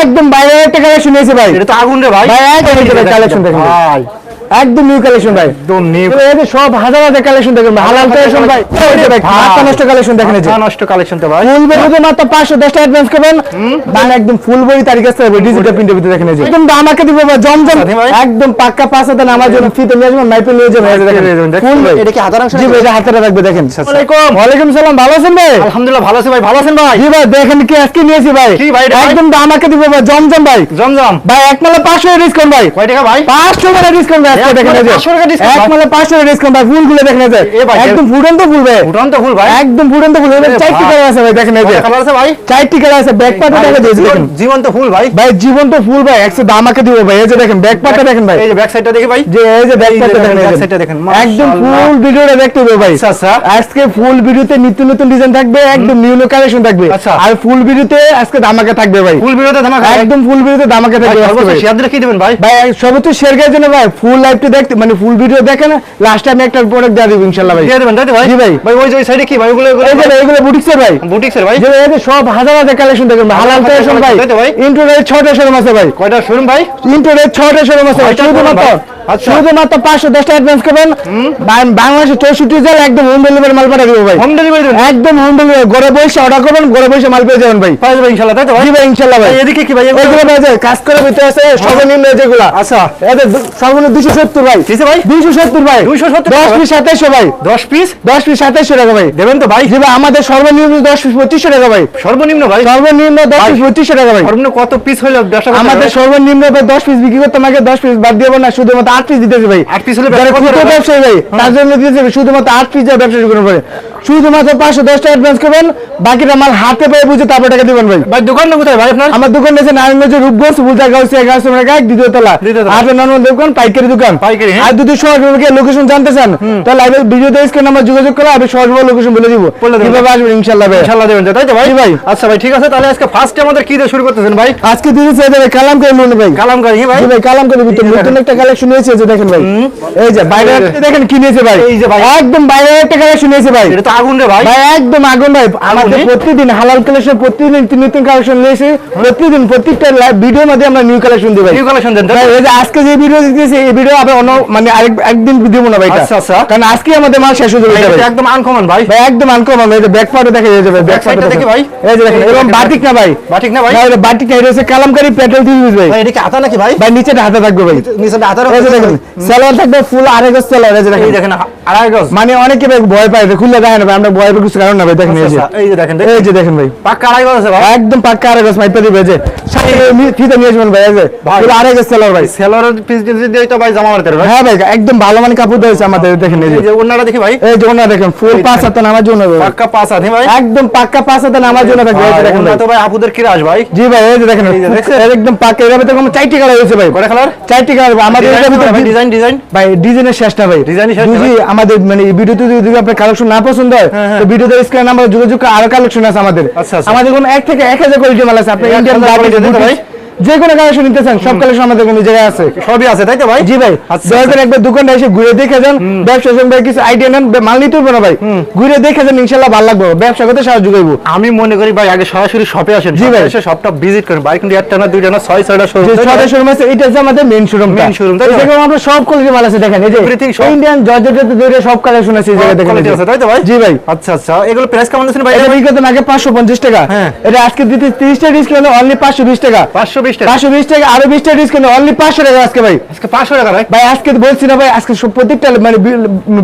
একদম বাইরে একটা শুনেছি ভাই। এটা তো আগুন রে ভাই। ভাই কালেকশন দেখেন। ভাই। ভাই একদম নিউ কালেকশন ভাই। একদম নিউ এই সব হাজার হাজার কালেকশন দেখেন হালাল কালেকশন ভাই। মাথা নষ্ট কালেকশন দেখেন মাথা নষ্ট কালেকশন তো ভাই। ফুল মাত্র পাঁচশো দশ টাকা অ্যাডভান্স করবেন মানে একদম ফুল বই তারিখ হবে ডিজিটাল প্রিন্টের ভিতরে দেখেন এই একদম আমাকে দিব ভাই জমজম। সাথে একদম পাক্কা পাঁচ হাতে নামার জন্য ফিতে নিয়ে মাইপে নিয়ে যাবেন দেখেন। ফুল ভাই। এটা কি হাতের অংশ? জি ভাই এটা হাতের রাখবে দেখেন। ওয়ালাইকুম। ওয়ালাইকুম সালাম ভালো আছেন ভাই? আলহামদুলিল্লাহ ভালো আছে ভাই ভালো আছেন ভাই? জি ভাই দেখেন কি আজকে নিয়েছি ভাই। কি ভাই একদম আমাকে দিব ভাই জমজম ভাই। জমজম। ভাই এক মালে পাঁচশো ডিসকাউন্ট ভাই। কয় টাকা ভাই? পাঁচশো টাকা ডিসকাউন্ট ভাই আজকে দেখেন এই যে। 500 টাকা discount এক ভাই? মালে টাকা ডিসকাউন্ট ভাই ফুলগুলো দেখেন এই যে। একদম ফুটন্ত ফুল ভাই উঠান ফুল ভাই। একদম ফুটন্ত ফুল এবার চারটি কালার আছে ভাই দেখেন এই যে কালার আছে ভাই। চারটি কালার আছে ব্যাক পার্টে দেখা দিয়েছি দেখেন। জীবন্ত ফুল ভাই। ভাই জীবন তো ফুল ভাই একশো দামাকে দিব ভাই। এই যে দেখেন ব্যাক দেখেন ভাই। এই যে ব্যাক সাইডটা দেখি ভাই। যে এই যে ব্যাক এই দেখেন, দেখেন এই back যে। side টা দেখেন, একদম ফুল ভিডিওটা দেখতে হবে ভাই। আচ্ছা, আচ্ছা। আজকে ফুল ভিডিওতে নিত্য নতুন ডিজাইন থাকবে একদম নিউ নিউ কালেকশন থাকবে। আচ্ছা। আর ফুল ভিডিওতে আজকে দামাকে থাকবে ভাই। ফুল ভিডিওতে ধামাকা একদম ফুল ভিডিওতে দামাকে থাকবে সর্বোচ্চ। শেয়ার দিবেন ভাই। ভাই সর্বোচ্চ শেয়ার করার জন্য ভাই ফুল লাইভটি দেখতে মানে ফুল ভিডিও দেখেন লাস্টে আমি একটা প্রোডাক্ট দিয়ে দিব ইনশাআল্লাহ ভাই দিয়ে দেবেন তাই ভাই জি ভাই। ভাই ওই যে সাইডে কি ভাই ওগুলো এই যে ভাই, এগুলো বুটিক্সের ভাই বুটিক্সের ভাই যে এই সব হাজার হাজার কালেকশন দেখেন। হালাল কালেকশন ভাই? ইন্টারনেট 6টা শোরুম আছে ভাই কয়টা শোরুম ভাই ইন্টারনেট 6টা শোরুম আছে ভাই। শুধুমাত্র। শুধুমাত্র পাঁচশো দশটা অ্যাডভান্স করবেন। বাংলাদেশের চৌষট্টি জেলা একদম হোম ডেলিভারি মাল দেবো ভাই। হোম ডেলিভারি একদম হোম ডেলিভারি ঘরে বসে অর্ডার করবেন ঘরে বসে মাল পেয়ে যাবেন ভাই। ইনশাআল্লাহ তাই তো ভাই? ইনশাল্লাহ ভাই এদিকে কি ভাই এগুলো? কাজ করে ভিতরে আছে সর্বনিম্ন যেগুলা। আচ্ছা। এদের সর্বনিম্ন দুশো সত্তর ভাই। কিসে ভাই? দুইশো সত্তর ভাই। 270 দশ টাকা? পিস সাতাইশশো ভাই। 10 পিস? দশ পিস সাতাইশশো টাকা ভাই। দেবেন তো ভাই। জি ভাই আমাদের সর্বনিম্ন দশ পিস পঁচিশশো টাকা ভাই। সর্বনিম্ন ভাই? সর্বনিম্ন দশ পিস পঁচিশশো টাকা ভাই। সর্বনিম্ন কত পিস করতে আমাদের সর্বনিম্ন দশ পিস বিক্রি করতে আমাকে দশ পিস বাদ দিয়ে না শুধুমাত্র আট পিস দিতেছে ভাই আট পিস হলে ব্যবসা? ভাই তার জন্য দিতেছে শুধুমাত্র আট পিস যা ব্যবসা শুরু করতে পারে শুধুমাত্র পাঁচশো দশটা অ্যাডভান্স করবেন বাকিটা মাল হাতে পেয়ে বুঝে তারপর টাকা দিবেন ভাই। ভাই দোকানটা কোথায় ভাই আপনার? আমার দোকান আছে নারায়ণগঞ্জ রূপগঞ্জ গাউসি দ্বিতীয় তলা। আপনার নর্মাল দোকান পাইকারি দোকান। পাইকারি, হ্যাঁ। আর যদি সহজভাবে লোকেশন জানতে চান তাহলে লাইভে ভিডিওতে স্ক্রিন নাম্বার যোগাযোগ করে আমি সহজভাবে লোকেশন বলে দিব। কীভাবে আসবেন ইনশাল্লাহ ভাই। ইনশাআল্লাহ দেবেন। তাই তো ভাই? ভাই। আচ্ছা ভাই ঠিক আছে তাহলে আজকে ফার্স্টে আমাদের কি দিয়ে শুরু করতেছেন ভাই? আজকে দিয়েছে এদের কালাম করে লোন ভাই। কালাম গাড়ি ভাই? ভাই কালাম করে ভিতরে নতুন একটা কালেকশন নিয়েছে যে দেখেন ভাই। এই যে বাইরে দেখেন কি নিয়েছে ভাই। এই যে ভাই। একদম বাইরে একটা কালেকশন নিয়েছে ভাই। এটা আগুন রে ভাই। ভাই একদম আগুন ভাই। আমাদের প্রতিদিন হালাল কালেকশন প্রতিদিন নতুন নতুন কালেকশন নিয়েছে প্রতিদিন প্রত্যেকটা ভিডিওর মধ্যে আমরা নিউ কালেকশন দিই নিউ কালেকশন দেন ভাই এই যে আজকে যে ভিডিও দিতেছি এই ভিডিও আবার অন্য মানে আরেক একদিন দিব না ভাই আচ্ছা, আচ্ছা। কারণ আজকে আমাদের মাল শেষ হয়ে যাবে এটা এটা একদম আনকমন ভাই। ভাই একদম আনকমন এই যে ব্যাক পার্টে দেখা যাবে ব্যাক Back দেখি ভাই। এই যে দেখেন এই যে এবং দেখেন বাটিক না ভাই। বাটিক না ভাই। না এটা বাটিক না এটা হচ্ছে কালামকারী পেট্রোল দিয়ে ভাই। ভাই এটা কি হাতা নাকি ভাই? ভাই নিচে হাতে থাকবে ভাই। নিচে থাকবে ফুল আড়াই গজ এই যে দেখেন। দেখেন আড়াই মানে অনেকে ভাই ভয় পায় খুলে দেখেন ভাই আমরা ভয় কিছু কারণ না ভাই দেখেন এই যে। এই যে দেখেন এই যে দেখেন। ভাই। পাক্কা আড়াই গজ আছে ভাই। একদম পাক্কা আড়াই গজ মাইপা দিবে যে। সাথে নিয়ে আসবেন ভাই এই যে। আড়াই গজ সেলোয়ার ভাই। সেলরের পিস দিয়ে তো ভাই জামা মারতে ভাই হ্যাঁ ভাই একদম ভালো মানে কাপড় দিয়েছে আমাদের দেখেন এই যে। এই দেখি ভাই। এই যে ওনারা দেখেন ফুল পাঁচ হাতে নামার জন্য ভাই। পাক্কা পাঁচ আছে ভাই। একদম পাক্কা পাঁচ হাতে নামার জন্য থাকবে দেখেন ভাই। তো ভাই আপুদের কিরাস ভাই। জি ভাই এই যে দেখেন একদম পাক্কা এর ভিতরে কোনো চারটি কালার হয়েছে ভাই। কয়টা কালার চারটি কালার আমাদের ভিতরে ডিজাইন ডিজাইন ভাই ডিজাইনের শেষ না ভাই। ডিজাইনের শেষ আমাদের মানে ভিডিওতে যদি আপনার কালেকশন না পছন্দ হয় হ্যাঁ, হ্যাঁ। তো ভিডিওতে স্ক্রিন নাম্বার যোগাযোগ আরও কালেকশন আছে আমাদের আচ্ছা, আচ্ছা। আমাদের কোনো এক থেকে এক হাজার কোয়ালিটি মাল আছে আপনি ইন্ডিয়ান ভাই? যে কোনো কালেকশন নিতে চান সব কালেকশন আমাদের কোনো জায়গায় আছে। সবই আছে তাই তো ভাই? জি ভাই আচ্ছা, দয়া একবার দোকানটা এসে ঘুরে দেখে যান। ব্যবসা সম্পর্কে কিছু আইডিয়া নেন মাল নিতে হবে না ভাই। ঘুরে দেখে যান ইনশাল্লাহ ভালো লাগবে। ব্যবসা করতে সাহায্য করব। আমি মনে করি ভাই আগে সরাসরি শপে আসেন। জি ভাই। ভাই এসে শপটা ভিজিট করেন। বাইক কিন্তু একটা না দুইটা না ছয় ছয়টা শোরুম যে ছয়টা শোরুম আছে এটা হচ্ছে আমাদের মেইন শোরুম Main showroom, তাই তো? এখানে আমরা সব কোয়ালিটি মাল আছে দেখেন এই যে Everything সব- ইন্ডিয়ান জর্জেট ধরে সব কালেকশন আছে এই জায়গায় দেখেন আছে তাই তো ভাই? জি ভাই। আচ্ছা আচ্ছা। এগুলো প্রাইস কেমন দিচ্ছেন ভাই? এটা বিক্রি করতেন আগে পাঁচশো পঞ্চাশ টাকা। হ্যাঁ। এটা আজকে দিতে তিরিশ টাকা ডিসকাউন্ট অনলি পাঁচশো বিশ টাকা। পাঁচশো বিশ টাকা। পাঁচশো বিশ টাকা আরও বিশ টাকা ডিসকাউন্ট অনলি পাঁচশো টাকা আজকে ভাই। আজকে পাঁচশো টাকা ভাই? ভাই আজকে বলছি না ভাই আজকে প্রত্যেকটা মানে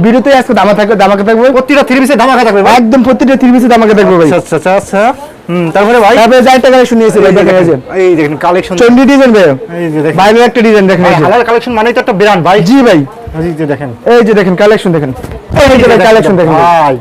বিরুতে আজকে দামা থাকবে দামাকে থাকবে প্রতিটা থ্রি পিসে ধামাকা থাকবে ভাই? একদম প্রত্যেকটা তিরিশে দামাকে থাকবে ভাই। আচ্ছা আচ্ছা আচ্ছা আচ্ছা। হুম তারপরে ভাই? তারপরে যাই টাকা শুনিয়েছি ভাই দেখেন এই দেখেন কালেকশন চন্ডি ডিজাইন ভাই। এই যে দেখেন। বাইরের একটা ডিজাইন দেখেন হালাল কালেকশন মানেই তো একটা ব্র্যান্ড ভাই। জি ভাই। এই যে দেখেন। এই যে দেখেন কালেকশন দেখেন। এই যে কালেকশন দেখেন। ভাই।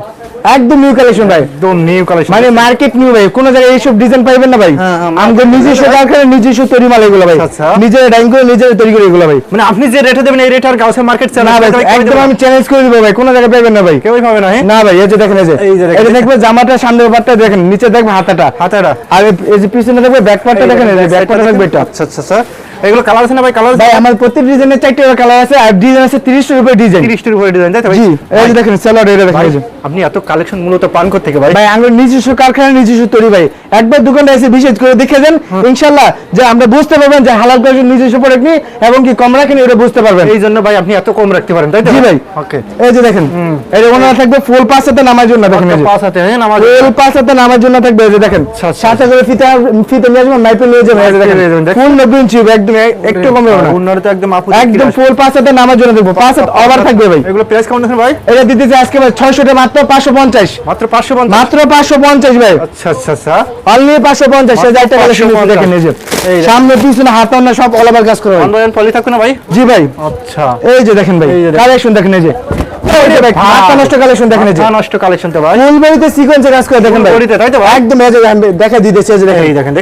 একদম নিউ কালেকশন ভাই। একদম নিউ কালেকশন মানে মার্কেট নিউ ভাই কোন জায়গায় এইসব ডিজাইন পাইবেন না ভাই। হ্যাঁ, হ্যাঁ, আমাদের নিজস্ব কারখানা নিজস্ব তৈরি মাল এগুলো ভাই। আচ্ছা। নিজের ডাইং করে নিজের তৈরি করে এগুলো ভাই। মানে আপনি যে রেটে দেবেন এই রেট আর গাউসের মার্কেট না ভাই একদম আমি চ্যালেঞ্জ করে দিব ভাই কোন জায়গায় পাইবেন না ভাই। কেউই পাবে না হ্যাঁ? না ভাই এই যে দেখেন এই যে। এই যে দেখবেন জামাটা সামনের পাটটা দেখেন নিচে দেখবেন হাতাটা। হাতেরা আর এই- যে পিছনে দেখবে ব্যাক পার্টটা দেখেন এই যে ব্যাক পার্টটা দেখবে এটা আচ্ছা আচ্ছা আচ্ছা। এগুলো কালার আছে না ভাই? কালার ভাই আমার প্রত্যেক ডিজাইনের চারটে কালার আছে আর ডিজাইন আছে তিরিশটার উপরে ডিজাইন 30 টার উপরে ডিজাইন তাই তো ভাই? জি এই যে দেখেন সেলার এটা দেখেন। আপনি এত কালেকশন মূলত পান করতে থেকে ভাই? ভাই আমার নিজস্ব কারখানা নিজস্ব তৈরি ভাই। একবার দোকানটা এসে বিশেষ করে দেখে দেন ইনশাল্লাহ যে আমরা বুঝতে পারবেন যে হালাল কোয়ালিটির নিজস্ব প্রোডাক্ট নিই এবং কি কম রাখেন এটা বুঝতে পারবেন। এই জন্য ভাই আপনি এত কম রাখতে পারেন তাই তো জি ভাই? ওকে এই যে দেখেন এই ওনারা থাকবে ফুল হাতে নামার জন্য দেখেন এই যে। পাঁচ হাতে হ্যাঁ আমার ফুল হাতে নামার জন্য থাকবে এই যে দেখেন। আচ্ছা, আচ্ছা। সাথে করে ফিতে ফিতে নিয়ে আসবেন নাইপে নিয়ে যাবেন এই যে দেখেন। ফুল নব্বই ইঞ্চি একদম এ- একটু কমে হবে না। তো একদম আপু একদম ফুল পাঁচ হাতে নামার জন্য দেখব পাঁচ হাত ওভার থাকবে ভাই। এগুলো প্রাইস কেমন আছে ভাই। এটা দিতেছে আজকে ভাই ছয়শোটা মাত্র পাঁচশো পঞ্চাশ। মাত্র 550 মাত্র পাঁচশো পঞ্চাশ ভাই। আচ্ছা আচ্ছা আচ্ছা। অনলি পাঁচশো পঞ্চাশ মাত্র হাজার টাকা 550 দেখেন এই যে। সামনে পিছনে হাত না সব অল ওভার কাজ করে ভাই। অনলাইন পলি থাকবে না ভাই? জি ভাই। আচ্ছা। এই যে দেখেন ভাই দেখেন। কালেকশন দেখেন এই যে। নষ্ট কালেকশন দেখেন এই যে। মাথা নষ্ট কালেকশন তো ভাই। ফুল সিকোয়েন্সে কাজ করে দেখেন ভাই। তাই তো একদম দেখা দিতেছি যে দেখেন।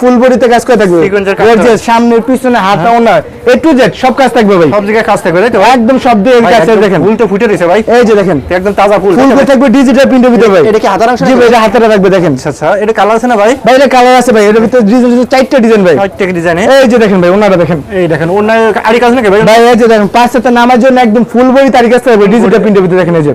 ফুল কাজ করে থাকবে। সিকোয়েন্সের কাজ এই যে করা। সামনে পিছনে হাত না এ টু জেড সব কাজ থাকবে ভাই। সব জায়গায় কাজ থাকবে তাই তো একদম সব দিয়ে কাজ দেখেন। ফুল তো ফুটে দিছে ভাই। এই যে দেখেন। একদম তাজা ফুল ফুল থাকবে ডিজিটাল প্রিন্টের ভিতরে ভাই। এটা কি হাতার অংশ জি ভাই এটা হাতের থাকবে দেখেন। আচ্ছা এটা কালার আছে না ভাই? ভাই এটা কালার আছে ভাই এর ভিতরে ডিজাইন চারটা ডিজাইন ভাই। এই যে দেখেন ভাই ওনারা দেখেন। এই দেখেন অন্য আড়ি কাজ নাকি ভাই? ভাই এই যে দেখেন পাঁচ সাথে নামার জন্য একদম ফুল বই তারিখ আছে ডিজিটাল প্রিন্টের ভিতরে দেখেন এই যে।